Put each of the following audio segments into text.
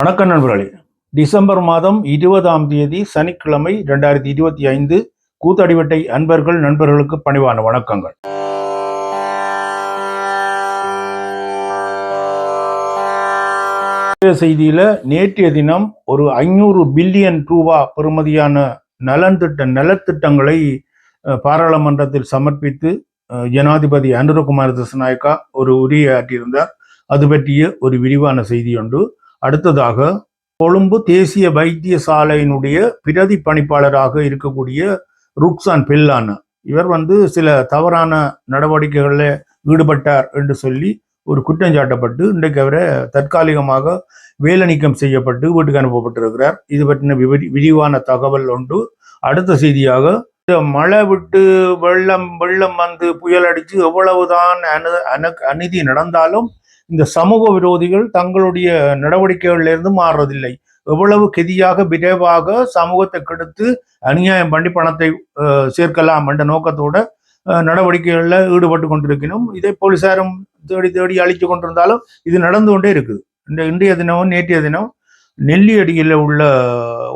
வணக்கம் நண்பர்களே. டிசம்பர் மாதம் இருபதாம் தேதி சனிக்கிழமை ரெண்டாயிரத்தி இருபத்தி ஐந்து கூத்தடிவட்டை அன்பர்கள் நண்பர்களுக்கு பணிவான வணக்கங்கள். இன்றைய செய்தியில நேற்றைய தினம் ஒரு ஐநூறு பில்லியன் ரூபா பெறுமதியான நலன் திட்ட நலத்திட்டங்களை பாராளுமன்றத்தில் சமர்ப்பித்து ஜனாதிபதி அனுரகுமார் திசநாயக்கா ஒரு உரையாற்றியிருந்தார். அது பற்றிய ஒரு விரிவான செய்தி உண்டு. அடுத்ததாக கொழும்பு தேசிய வைத்தியசாலையினுடைய பிரதி பணிப்பாளராக இருக்கக்கூடிய ருக்ஸான் பில்லான். இவர் வந்து சில தவறான நடவடிக்கைகளில் ஈடுபட்டார் என்று சொல்லி ஒரு குற்றம் சாட்டப்பட்டு இன்றைக்கு அவரை தற்காலிகமாக வேலை நீக்கம் செய்யப்பட்டு வீட்டுக்கு அனுப்பப்பட்டிருக்கிறார். இது பற்றின விரிவான தகவல் உண்டு. அடுத்த செய்தியாக இந்த மழை விட்டு வெள்ளம் வெள்ளம் வந்து புயல் அடித்து எவ்வளவுதான் அனு அனு அநீதி நடந்தாலும் இந்த சமூக விரோதிகள் தங்களுடைய நடவடிக்கைகளிலிருந்து மாறுவதில்லை. எவ்வளவு கெதியாக விரைவாக சமூகத்தை கெடுத்து அநியாயம் பண்ணி பணத்தை சேர்க்கலாம் என்ற நோக்கத்தோட நடவடிக்கைகளில் ஈடுபட்டு கொண்டிருக்கணும் இதை போலீசாரும் தேடி தேடி அழித்து கொண்டிருந்தாலும் இது நடந்து கொண்டே இருக்குது. இந்த இன்றைய தினமும் நேற்றைய தினம் நெல்லியடியில் உள்ள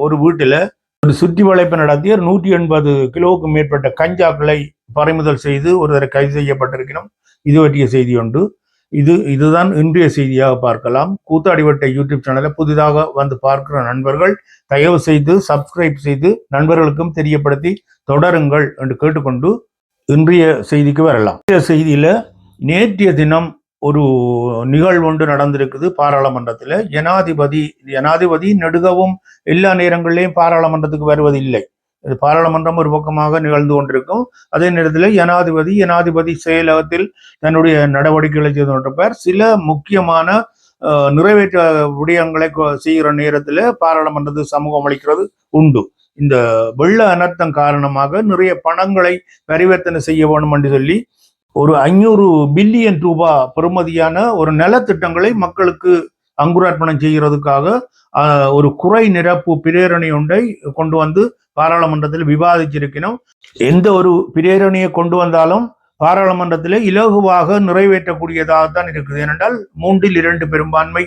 ஒரு வீட்டில் ஒரு சுற்றி வளைப்பு நடத்திய நூற்றி எண்பது கிலோவுக்கு மேற்பட்ட கஞ்சாக்களை பறிமுதல் செய்து ஒருவரை கைது செய்யப்பட்டிருக்கணும் இது பற்றிய செய்தி உண்டு இது இதுதான் இன்றைய செய்தியாக பார்க்கலாம். கூத்தாடிவட்டை யூடியூப் சேனலை புதிதாக வந்து பார்க்கிற நண்பர்கள் தயவு செய்து சப்ஸ்கிரைப் செய்து நண்பர்களுக்கும் தெரியப்படுத்தி தொடருங்கள் என்று கேட்டுக்கொண்டு இன்றைய செய்திக்கு வரலாம். இன்றைய செய்தியில் நேற்றைய தினம் ஒரு நிகழ்வு ஒன்று நடந்திருக்குது பாராளுமன்றத்தில். ஜனாதிபதி ஜனாதிபதி நெடுகவும் எல்லா நேரங்களிலேயும் பாராளுமன்றத்துக்கு வருவதில்லை. பாராளுமன்றம் ஒரு பக்கமாக நிகழ்ந்து கொண்டிருக்கும். அதே நேரத்தில் ஜனாதிபதி ஜனாதிபதி செயலகத்தில் தன்னுடைய நடவடிக்கைகளை செய்து கொண்டிருப்பார். சில முக்கியமான நிறைவேற்ற விடயங்களை கொ- செய்கிற நேரத்தில் பாராளுமன்றத்துக்கு சமூகம் அளிக்கிறது உண்டு. இந்த வெள்ள அனர்த்தம் காரணமாக நிறைய பணங்களை பரிவர்த்தனை செய்ய வேண்டும் என்று சொல்லி ஒரு ஐநூறு பில்லியன் ரூபாய் பெறுமதியான ஒரு நலத்திட்டங்களை மக்களுக்கு அங்குரார்ப்பணம் செய்கிறதுக்காக ஒரு குறை நிரப்பு பிரேரணை ஒன்றை கொண்டு வந்து பாராளுமன்றத்தில் விவாதிச்சிருக்கணும் எந்த ஒரு பிரேரணையை கொண்டு வந்தாலும் பாராளுமன்றத்தில் இலகுவாக நிறைவேற்றக்கூடியதாகத்தான் இருக்குது. ஏனென்றால் மூன்றில் இரண்டு பெரும்பான்மை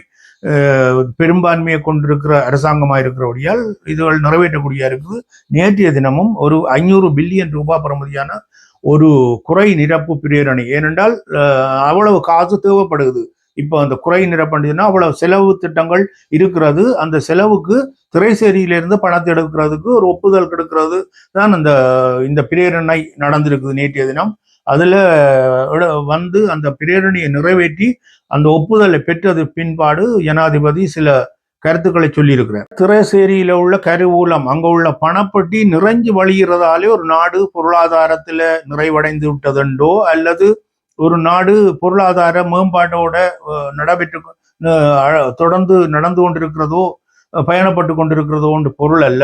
பெரும்பான்மையை கொண்டிருக்கிற அரசாங்கமாக இருக்கிறபடியால் இதுகள் நிறைவேற்றக்கூடிய இருக்குது. நேற்றைய தினமும் ஒரு ஐநூறு பில்லியன் ரூபாய் பெறுமதியான ஒரு குறை நிரப்பு பிரேரணை. ஏனென்றால் அவ்வளவு காசு தேவைப்படுகிறது இப்போ அந்த குறை நிரப்புனா அவ்வளவு செலவு திட்டங்கள் இருக்கிறது. அந்த செலவுக்கு திரைசேரியிலிருந்து பணத்தை எடுக்கிறதுக்கு ஒரு ஒப்புதல் கிடைக்கிறது தான் அந்த இந்த பிரேரணை நடந்திருக்குது நேற்றைய தினம். அதுல வந்து அந்த பிரேரணையை நிறைவேற்றி அந்த ஒப்புதலை பெற்றது பின்பாடு ஜனாதிபதி சில கருத்துக்களை சொல்லியிருக்கிறார். திரைசேரியில உள்ள கருவூலம் அங்க உள்ள பணப்பட்டி நிறைஞ்சு வழிகிறதாலே ஒரு நாடு பொருளாதாரத்துல நிறைவடைந்து விட்டதுண்டோ அல்லது ஒரு நாடு பொருளாதார மேம்பாட்டோட நடைபெற்று தொடர்ந்து நடந்து கொண்டிருக்கிறதோ பயணப்பட்டு கொண்டிருக்கிறதோன்ற பொருள் அல்ல.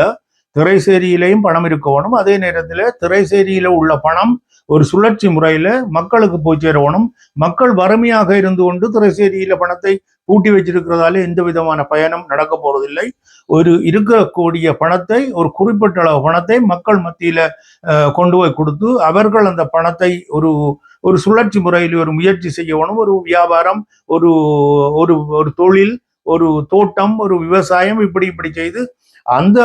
திரைசேரியிலையும் பணம் இருக்க வேணும். அதே நேரத்தில் திரைசேரியில உள்ள பணம் ஒரு சுழற்சி முறையில மக்களுக்கு போய் சேரணும் மக்கள் வறுமையாக இருந்து கொண்டு திரைசேரியில பணத்தை பூட்டி வச்சிருக்கிறதால எந்த விதமான பயணம் நடக்க போறதில்லை. ஒரு இருக்கக்கூடிய பணத்தை ஒரு குறிப்பிட்ட அளவு பணத்தை மக்கள் மத்தியில கொண்டு போய் கொடுத்து அவர்கள் அந்த பணத்தை ஒரு ஒரு சுழற்சி முறையில் ஒரு முயற்சி செய்யணும். ஒரு வியாபாரம் ஒரு ஒரு ஒரு தொழில் ஒரு தோட்டம் ஒரு விவசாயம் இப்படி இப்படி செய்து அந்த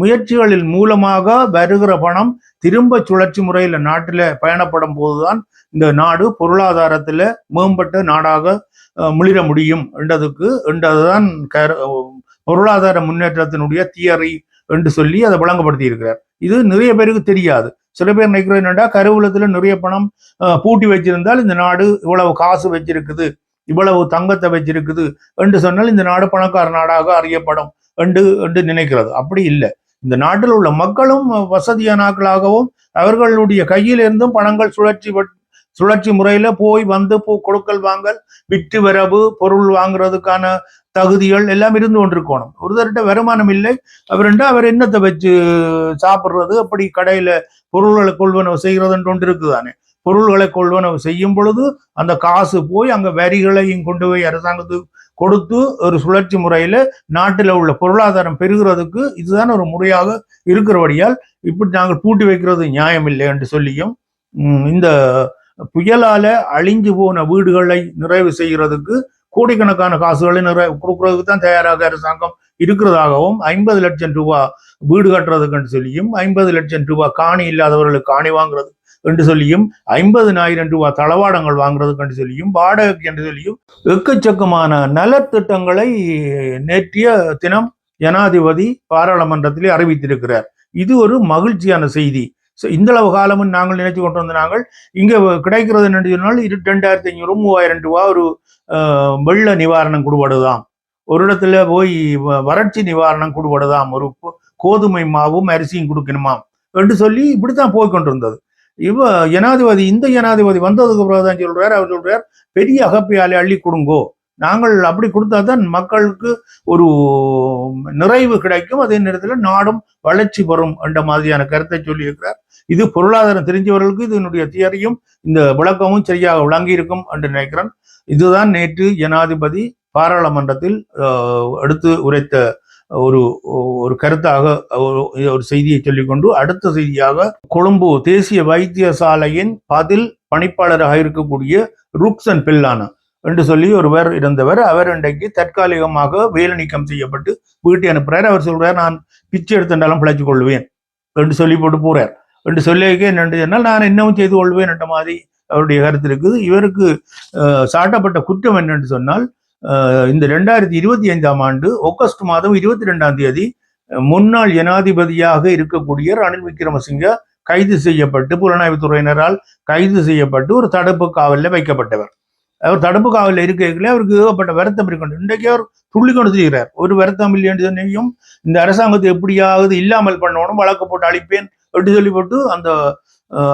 முயற்சிகளின் மூலமாக வருகிற பணம் திரும்ப சுழற்சி முறையில் நாட்டில் பயணப்படும் போதுதான் இந்த நாடு பொருளாதாரத்தில் மேம்பட்ட நாடாக முளிர முடியும் என்றதுக்கு என்றதுதான் கரு- பொருளாதார முன்னேற்றத்தினுடைய தியரி என்று சொல்லி அதை வழங்கப்படுத்தி இருக்கிறார் இது நிறைய பேருக்கு தெரியாது. சில பேர் நினைக்கிறது என்னென்னா கருவூலத்தில் நிறைய பணம் அஹ், பூட்டி வச்சிருந்தால் இந்த நாடு இவ்வளவு காசு வச்சிருக்குது இவ்வளவு தங்கத்தை வச்சிருக்குது என்று சொன்னால் இந்த நாடு பணக்கார நாடாக அறியப்படும் என்று என்று நினைக்கிறது. அப்படி இல்லை. இந்த நாட்டில் உள்ள மக்களும் வசதியானாக்களாகவும் அவர்களுடைய கையிலிருந்தும் பணங்கள் சுழற்சி சுழற்சி முறையில போய் வந்து போ கொடுக்கல் வாங்கல் விற்று வரவு பொருள் வாங்குறதுக்கான தகுதிகள் எல்லாம் இருந்து கொண்டிருக்கணும். ஒருத்தர்கிட்ட வருமானம் இல்லை. அவர்கிட்ட அவர் என்னத்தை வச்சு சாப்பிட்றது? அப்படி கடையில பொருள்களை கொள்வனவு செய்கிறதுன்னு ஒன்று இருக்குதானே? பொருள்களை கொள்வனவு செய்யும் பொழுது அந்த காசு போய் அங்க வரிகளையும் கொண்டு போய் அரசாங்கத்துக்கு கொடுத்து ஒரு சுழற்சி முறையில நாட்டில் உள்ள பொருளாதாரம் பெருகிறதுக்கு இதுதான் ஒரு முறையாக இருக்கிறபடியால் இப்படி நாங்கள் பூட்டி வைக்கிறது நியாயம் இல்லை என்று சொல்லியும் இந்த புயலால அழிஞ்சு போன வீடுகளை நிறைவு செய்கிறதுக்கு கோடிக்கணக்கான காசுகளை நிறை கொடுக்கறதுக்கு தான் தயாராக அரசாங்கம் இருக்கிறதாகவும் ஐம்பது லட்சம் ரூபாய் வீடு கட்டுறதுக்குன்னு சொல்லியும் ஐம்பது லட்சம் ரூபாய் காணி இல்லாதவர்களுக்கு காணி வாங்குறது என்று சொல்லியும் ஐம்பதுனாயிரம் ரூபாய் தளவாடங்கள் வாங்குறதுக்கு என்று சொல்லியும் வாடகைக்கு என்று சொல்லியும் எக்கச்சக்கமான நலத்திட்டங்களை நேற்றைய தினம் ஜனாதிபதி பாராளுமன்றத்திலே அறிவித்திருக்கிறார். இது ஒரு மகிழ்ச்சியான செய்தி. இந்தளவு காலமும் நாங்கள் நினைச்சு கொண்டு வந்த நாங்கள் இங்க கிடைக்கிறது என்று சொன்னால் இரு ரெண்டாயிரத்தி ஐநூறு மூவாயிரம் ரூபா ஒரு வெள்ள நிவாரணம் கொடுபடுதாம். ஒரு இடத்துல போய் வ- வறட்சி நிவாரணம் கொடுபடுதாம். ஒரு கோதுமை மாவும் அரிசியும் கொடுக்கணுமாம் என்று சொல்லி இப்படித்தான் போய்கொண்டிருந்தது இவ ஜனாதிபதி இந்த ஜனாதிபதி வந்ததுக்கு பிறகு தான் சொல்றார் அவர் சொல்றார் பெரிய அகப்பியாலே அள்ளி கொடுங்கோ. நாங்கள் அப்படி கொடுத்தா தான் மக்களுக்கு ஒரு நிறைவு கிடைக்கும். அதே நேரத்தில் நாடும் வளர்ச்சி பெறும் என்ற மாதிரியான கருத்தை சொல்லியிருக்கிறார். இது பொருளாதாரம் தெரிஞ்சவர்களுக்கு இதனுடைய தியரியும் இந்த விளக்கமும் சரியாக விளங்கி இருக்கும் என்று நினைக்கிறேன். இதுதான் நேற்று ஜனாதிபதி பாராளுமன்றத்தில் எடுத்து உரைத்த ஒரு ஒரு கருத்தாக ஒரு ஒரு செய்தியை சொல்லிக்கொண்டு அடுத்த செய்தியாக கொழும்பு தேசிய வைத்தியசாலையின் பதில் பணிப்பாளராக இருக்கக்கூடிய ருக்சன் பில்லான. என்று சொல்லி ஒருவர் இருந்தவர். அவர் இன்றைக்கு தற்காலிகமாக வேலை நீக்கம் செய்யப்பட்டு வீட்டை அனுப்புகிறார் அவர் சொல்றார் நான் பிச்சை எடுத்துட்டாலும் பிழைச்சு கொள்வேன் என்று சொல்லி போட்டு போறார். என்று சொல்லிக்க என்னென்று சொன்னால் நான் இன்னமும் செய்து கொள்வேன் என்ற மாதிரி அவருடைய கருத்து இருக்குது. இவருக்கு சாட்டப்பட்ட குற்றம் என்னென்று சொன்னால் இந்த ரெண்டாயிரத்தி இருபத்தி ஐந்தாம் ஆண்டு ஆகஸ்ட் மாதம் இருபத்தி ரெண்டாம் தேதி முன்னாள் ஜனாதிபதியாக இருக்கக்கூடிய ரணில் விக்ரமசிங்க கைது செய்யப்பட்டு புலனாய்வுத் துறையினரால் கைது செய்யப்பட்டு ஒரு தடுப்பு காவலில் வைக்கப்பட்டவர். அவர் தடுப்பு காவலில் இருக்கைகளே அவருக்கு ஏகப்பட்ட வருத்தம் இருக்கணும் இன்றைக்கு அவர் துள்ளி கொண்டு செய்கிறார் ஒரு வருத்தம் இல்லைன்னு சொன்னையும் இந்த அரசாங்கத்தை எப்படியாவது இல்லாமல் பண்ணணும் வழக்கு போட்டு அழிப்பேன் அப்படி சொல்லி போட்டு அந்த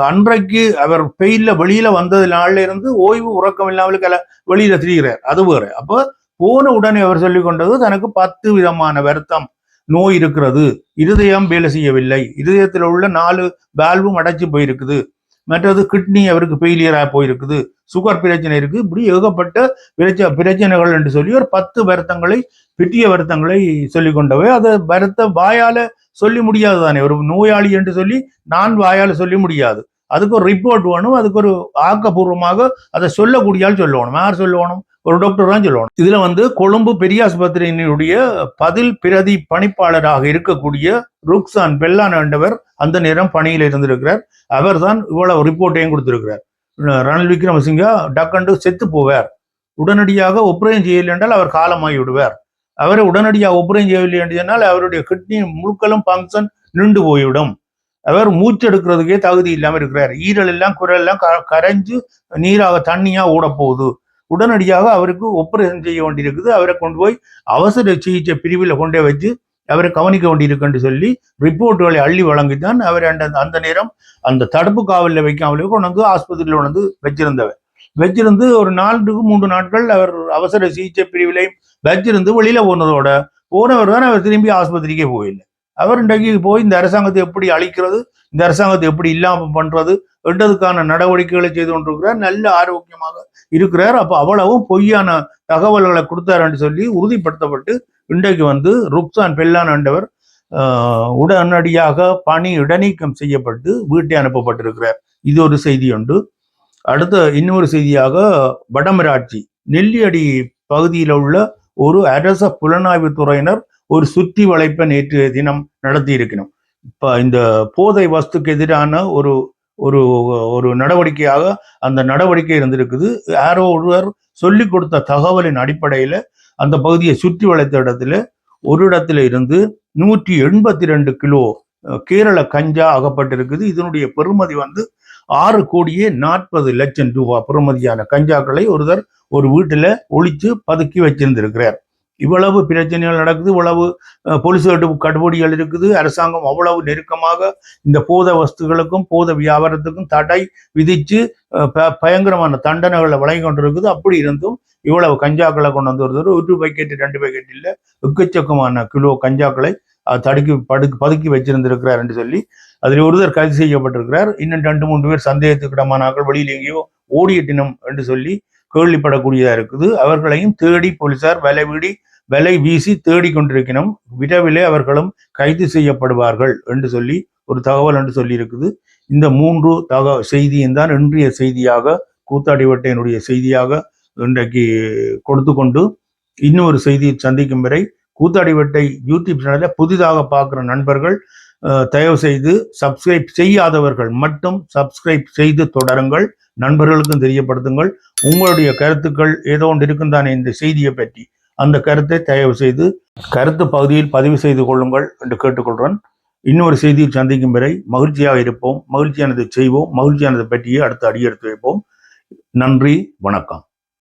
அன்றைக்கு அவர் பெயில வெளியில வந்தது நாள்ல இருந்து ஓய்வு உறக்கம் இல்லாமல் கல வெளியில திரிகிறார். அது வேற. அப்போ போன உடனே அவர் சொல்லி கொண்டது தனக்கு பத்து விதமான வருத்தம் நோய் இருக்கிறது. இருதயம் வேலை செய்யவில்லை. இருதயத்தில் உள்ள நாலு வேல்வும் அடைச்சு போயிருக்குது. மற்றது கிட்னி அவருக்கு ஃபெயிலியராக போயிருக்குது. சுகர் பிரச்சனை இருக்குது. இப்படி ஏகப்பட்ட பிரச்ச பிரச்சனைகள் என்று சொல்லி ஒரு பத்து வருத்தங்களை பிட்டிய வருத்தங்களை சொல்லி கொண்டவை. அதை வருத்த வாயால் சொல்லி முடியாது தானே. ஒரு நோயாளி என்று சொல்லி நான் வாயால் சொல்லி முடியாது. அதுக்கு ஒரு ரிப்போர்ட் வேணும். அதுக்கு ஒரு ஆக்கப்பூர்வமாக அதை சொல்லக்கூடிய சொல்லணும். யார் சொல்லணும்? ஒரு டாக்டர் தான் சொல்லணும். இதுல வந்து கொழும்பு பெரிய ஆஸ்பத்திரியினுடைய பதில் பிரதி பணிப்பாளராக இருக்கக்கூடிய ருக்ஸான் பெல்லான் என்றவர் அந்த நேரம் பணியில் இருந்திருக்கிறார். அவர் தான் இவ்வளவு ரிப்போர்ட்டையும் கொடுத்திருக்கிறார். ரணில் விக்ரமசிங்கா டக்கண்டு செத்து போவார். உடனடியாக ஒப்புரையும் செய்யவில்லை என்றால் அவர் காலமாகி விடுவார். அவரை உடனடியாக ஒப்புரையும் செய்யவில்லை என்று சொன்னால் அவருடைய கிட்னி முழுக்களும் ஃபங்க்ஷன் நின்று போய்விடும். அவர் மூச்செடுக்கிறதுக்கே தகுதி இல்லாமல் இருக்கிறார். ஈரல் எல்லாம் குரல் எல்லாம் கரைஞ்சு நீராக தண்ணியா ஓட போகுது உடனடியாக அவருக்கு ஒப்பரேஷன் செய்ய வேண்டியிருக்குது. அவரை கொண்டு போய் அவசர சிகிச்சை பிரிவில் கொண்டே வச்சு அவரை கவனிக்க வேண்டியிருக்குன்னு சொல்லி ரிப்போர்ட்டுகளை அள்ளி வழங்கித்தான் அவர் அந்த அந்த நேரம் அந்த தடுப்பு காவலில் வைக்காமலே கொண்டு வந்து ஆஸ்பத்திரியில் கொண்டு வந்து வச்சிருந்தவர். வச்சிருந்து ஒரு நாலுக்கு மூன்று நாட்கள் அவர் அவசர சிகிச்சை பிரிவிலையும் வச்சிருந்து வெளியில போனதோட போனவர் தான் அவர் திரும்பி ஆஸ்பத்திரிக்கே போயில்லை அவர் இன்றைக்கு போய் இந்த அரசாங்கத்தை எப்படி அழிக்கிறது இந்த அரசாங்கத்தை எப்படி இல்லாமல் பண்றது என்றதுக்கான நடவடிக்கைகளை செய்து கொண்டிருக்கிறார். நல்ல ஆரோக்கியமாக இருக்கிறார். அப்போ அவ்வளவும் பொய்யான தகவல்களை கொடுத்தாருன்னு சொல்லி உறுதிப்படுத்தப்பட்டு இன்றைக்கு வந்து ருக்சான் பெல்லான் என்றவர் உடனடியாக பணி இடநீக்கம் செய்யப்பட்டு வீட்டை அனுப்பப்பட்டிருக்கிறார். இது ஒரு செய்தி உண்டு அடுத்த இன்னொரு செய்தியாக வடமராட்சி நெல்லியடி பகுதியில் உள்ள ஒரு அரச புலனாய்வு துறையினர் ஒரு சுற்றி வளைப்பை நேற்று தினம் நடத்தி இருக்கணும் இப்போ இந்த போதை வஸ்துக்கு எதிரான ஒரு ஒரு ஒரு நடவடிக்கையாக அந்த நடவடிக்கை இருந்திருக்குது. யாரோ ஒருவர் சொல்லி கொடுத்த தகவலின் அடிப்படையில் அந்த பகுதியை சுற்றி வளைத்த இடத்துல ஒரு இடத்துல இருந்து நூற்றி எண்பத்தி ரெண்டு கிலோ கேரள கஞ்சா அகப்பட்டிருக்குது. இதனுடைய பெறுமதி வந்து ஆறு கோடியே நாற்பது லட்சம் ரூபாய். பெறுமதியான கஞ்சாக்களை ஒருவர் ஒரு வீட்டில் ஒழித்து பதுக்கி வச்சிருந்திருக்கிறார். இவ்வளவு பிரச்சனைகள் நடக்குது இவ்வளவு போலீஸ் கட்டு கட்டுப்படிகள் இருக்குது. அரசாங்கம் அவ்வளவு நெருக்கமாக இந்த போத வஸ்துகளுக்கும் போத வியாபாரத்துக்கும் தடை விதிச்சு ப- பயங்கரமான தண்டனைகளை வழங்கி கொண்டிருக்குது. அப்படி இருந்தும் இவ்வளவு கஞ்சாக்களை கொண்டு வந்து ஒருத்தர் ஒரு பேக்கெட் ரெண்டு பக்கெட் இல்ல எக்கச்சக்கமான கிலோ கஞ்சாக்களை தடுக்கி படுக்கு பதுக்கி வச்சிருந்திருக்கிறார் என்று சொல்லி அதில் ஒருவர் கைது செய்யப்பட்டிருக்கிறார். இன்னும் ரெண்டு மூன்று பேர் சந்தேகத்துக்கிடமானாக்கள் வெளியில் எங்கேயோ ஓடியட்டினம் என்று சொல்லி கேள்விப்படக்கூடியதாக இருக்குது. அவர்களையும் தேடி போலீசார் வலைவிடி வலை வீசி தேடி கொண்டிருக்கணும் விரைவிலே அவர்களும் கைது செய்யப்படுவார்கள் என்று சொல்லி ஒரு தகவல் என்று சொல்லி இருக்குது இந்த மூன்று தக செய்தியும் தான் இன்றைய செய்தியாக கூத்தாடிவட்டையினுடைய செய்தியாக இன்றைக்கு கொடுத்து கொண்டு இன்னொரு செய்தியை சந்திக்கும் வரை கூத்தாடிவட்டை யூடியூப் சேனலை புதிதாக பார்க்குற நண்பர்கள் தயவு செய்து சப்ஸ்கிரைப் செய்யாதவர்கள் மட்டும் சப்ஸ்கிரைப் செய்து தொடருங்கள். நண்பர்களுக்கும் தெரியப்படுத்துங்கள். உங்களுடைய கருத்துக்கள் ஏதோ ஒன்று இருக்கும் தானே இந்த செய்தியை பற்றி. அந்த கருத்தை தயவு செய்து கருத்து பகுதியில் பதிவு செய்து கொள்ளுங்கள் என்று கேட்டுக்கொள்கிறேன். இன்னொரு செய்தியில் சந்திக்கும் வரை மகிழ்ச்சியாக இருப்போம். மகிழ்ச்சியானதை செய்வோம். மகிழ்ச்சியானதை பற்றியே அடுத்து அடியெடுத்து வைப்போம். நன்றி. வணக்கம்.